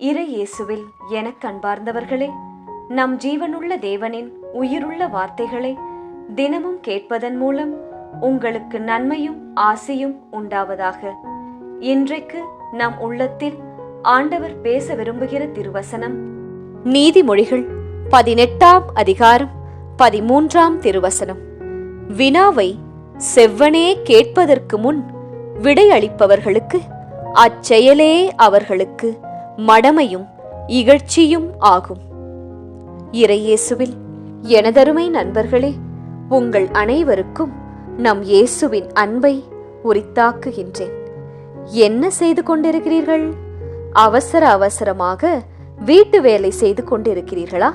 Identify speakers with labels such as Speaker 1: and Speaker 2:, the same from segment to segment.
Speaker 1: இறை இயேசுவில் எனக் கண்பார்ந்தவர்களே நம் ஜீவனுள்ள தேவனின் உயிருள்ள வார்த்தைகளை தினமும் கேட்பதன் மூலம் உங்களுக்கு நன்மையும் ஆசையும் உண்டாவதாக. இன்றைக்கு நம் உள்ளத்தில் ஆண்டவர் பேச விரும்புகிற திருவசனம் நீதிமொழிகள் பதினெட்டாம் அதிகாரம் பதிமூன்றாம் திருவசனம். வினாவை செவ்வனே கேட்பதற்கு முன் விடையளிப்பவர்களுக்கு அச்செயலே அவர்களுக்கு. மடமையும் இகழ்ச்சியும் ஆகும். இறையேசுவில் எனதருமை நண்பர்களே உங்கள் அனைவருக்கும் நம் இயேசுவின் அன்பை உரித்தாக்குகின்றேன். என்ன செய்து கொண்டிருக்கிறீர்கள்? அவசர அவசரமாக வீட்டு வேலை செய்து கொண்டிருக்கிறீர்களா?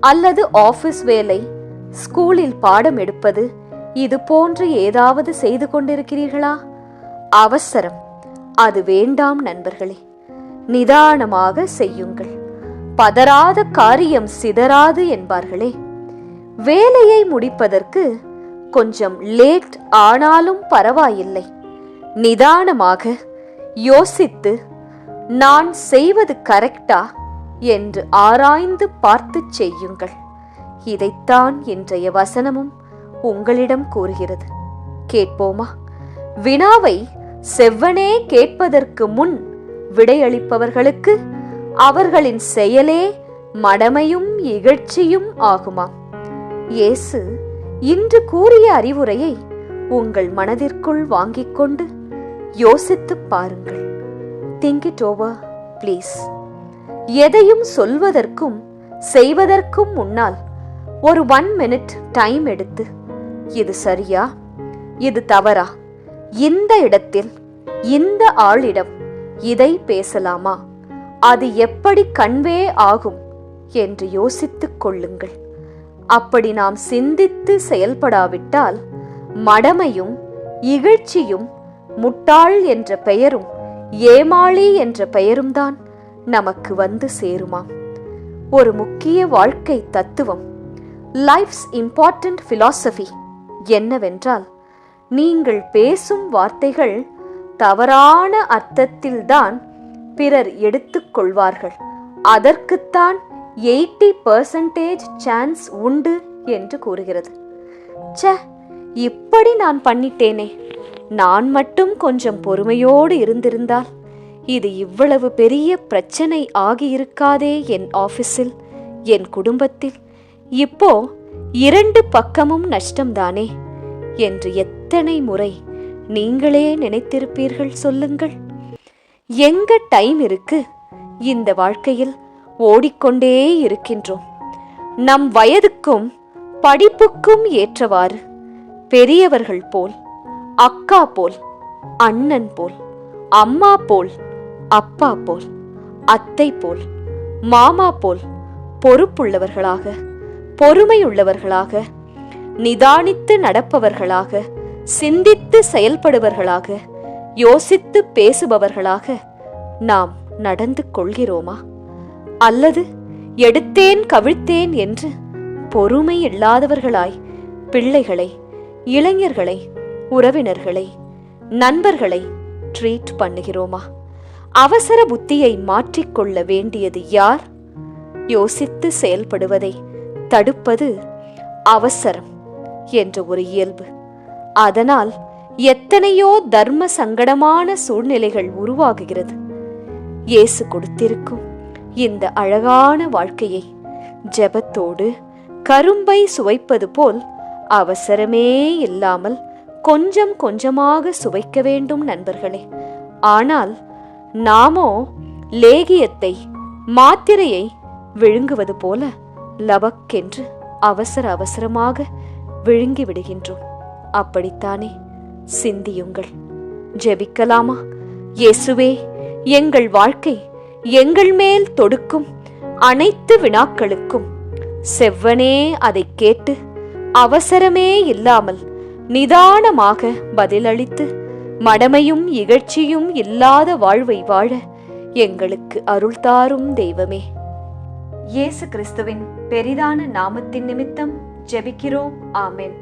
Speaker 1: அல்லது ஆபீஸ் வேலை ஸ்கூலில் பாடம் எடுப்பது இது போன்று ஏதாவது செய்து கொண்டிருக்கிறீர்களா? அவசரம். அது வேண்டாம் நண்பர்களே. நிதானமாக செய்யுங்கள். பதறாத காரியம் சிதறாது என்பார்களே. வேலையை முடிப்பதற்கு கொஞ்சம் லேட் ஆனாலும் பரவாயில்லை. நிதானமாக யோசித்து நான் செய்வது கரெக்டா? என்று ஆராய்ந்து பார்த்து செய்யுங்கள். இதைத்தான் இன்றைய வசனமும் உங்களிடம் கூறுகிறது. கேட்போமா? வினாவை செவ்வனே கேட்பதற்கு முன் விடையளிப்பவர்களுக்கு அவர்களின் செயலே மடமையும் இகழ்ச்சியும் ஆகுமாம் இயேசு இன்று கூறிய அறிவுரையை உங்கள் மனதிற்குள் வாங்கிக் கொண்டு யோசித்துப் பாருங்கள். திங்க் இட் ஓவர் ப்ளீஸ் எதையும் சொல்வதற்கும் செய்வதற்கும் முன்னால் ஒரு ஒன் மினிட் டைம் எடுத்து இது சரியா? இது தவறா? இந்த இடத்தில் இந்த ஆளிடம் இதை பேசலாமா? அது எப்படி கன்வே ஆகும்? என்று யோசித்துக் கொள்ளுங்கள். அப்படி நாம் சிந்தித்து செயல்படாவிட்டால் மடமையும் இகழ்ச்சியும் முட்டாள் என்ற பெயரும் ஏமாளி என்ற பெயரும் தான் நமக்கு வந்து சேருமாம் ஒரு முக்கிய வாழ்க்கை தத்துவம் லைஃப்ஸ் இம்பார்ட்டன்ட் பிலாசபி என்னவென்றால் நீங்கள் பேசும் வார்த்தைகள் தவறான அர்த்தத்தில்தான் பிறர் எடுத்துக்கொள்வார்கள். அதற்குத்தான் எயிட்டி பர்சன்டேஜ் சான்ஸ் உண்டு என்று கூறுகிறது. ச இப்படி நான் பண்ணிட்டேனே. நான் மட்டும் கொஞ்சம் பொறுமையோடு இருந்திருந்தால் இது இவ்வளவு பெரிய பிரச்சனை ஆகியிருக்காதே என் ஆபீஸில் என் குடும்பத்தில். இப்போ இரண்டு பக்கமும் நஷ்டம்தானே என்று எத்தனை முறை நீங்களே நினைத்திருப்பீர்கள் சொல்லுங்கள். எங்க டைம் இருக்கு? இந்த வாழ்க்கையில் ஓடிக்கொண்டே இருக்கின்றோம். நம் வயதுக்கும் படிப்புக்கும் ஏற்றவாறு பெரியவர்கள் போல் அக்கா போல் அண்ணன் போல் அம்மா போல் அப்பா போல் அத்தை போல் மாமா போல் பொறுப்புள்ளவர்களாக பொறுமையுள்ளவர்களாக நிதானித்து நடப்பவர்களாக சிந்தித்து செயல்படுவர்களாக யோசித்து பேசுபவர்களாக நாம் நடந்து கொள்கிறோமா? அல்லது எடுத்தேன் கவிழ்த்தேன் என்று பொறுமை இல்லாதவர்களாய் பிள்ளைகளை இளைஞர்களை உறவினர்களை நண்பர்களை ட்ரீட் பண்ணுகிறோமா? அவசர புத்தியை மாற்றிக்கொள்ள வேண்டியது யார்? யோசித்து செயல்படுவதை தடுப்பது அவசரம் என்ற ஒரு இயல்பு. அதனால் எத்தனையோ தர்ம சங்கடமான சூழ்நிலைகள் உருவாகுகிறது. இயேசு கொடுத்திருக்கும் இந்த அழகான வாழ்க்கையை ஜெபத்தோடு கரும்பை சுவைப்பது போல் அவசரமே இல்லாமல் கொஞ்சம் கொஞ்சமாக சுவைக்க வேண்டும் நண்பர்களே. ஆனால் நாமோ லேகியத்தை மாத்திரையை விழுங்குவது போல லபக்கென்று அவசர அவசரமாக விழுங்கி விடுகின்றோம். அப்படித்தானே? சிந்தியுங்கள். ஜெபிக்கலாமா? இயேசுவே எங்கள் வாழ்க்கை எங்கள் மேல் தொடுக்கும் அனைத்து வினாக்களுக்கும். செவ்வனே அதை கேட்டு அவசரமே இல்லாமல் நிதானமாக பதிலளித்து மடமையும் இகழ்ச்சியும் இல்லாத வாழ்வை வாழ எங்களுக்கு அருள் தாரும் தெய்வமே. இயேசு கிறிஸ்துவின் பெரிதான நாமத்தின் நிமித்தம் ஜெபிக்கிறோம். ஆமென்.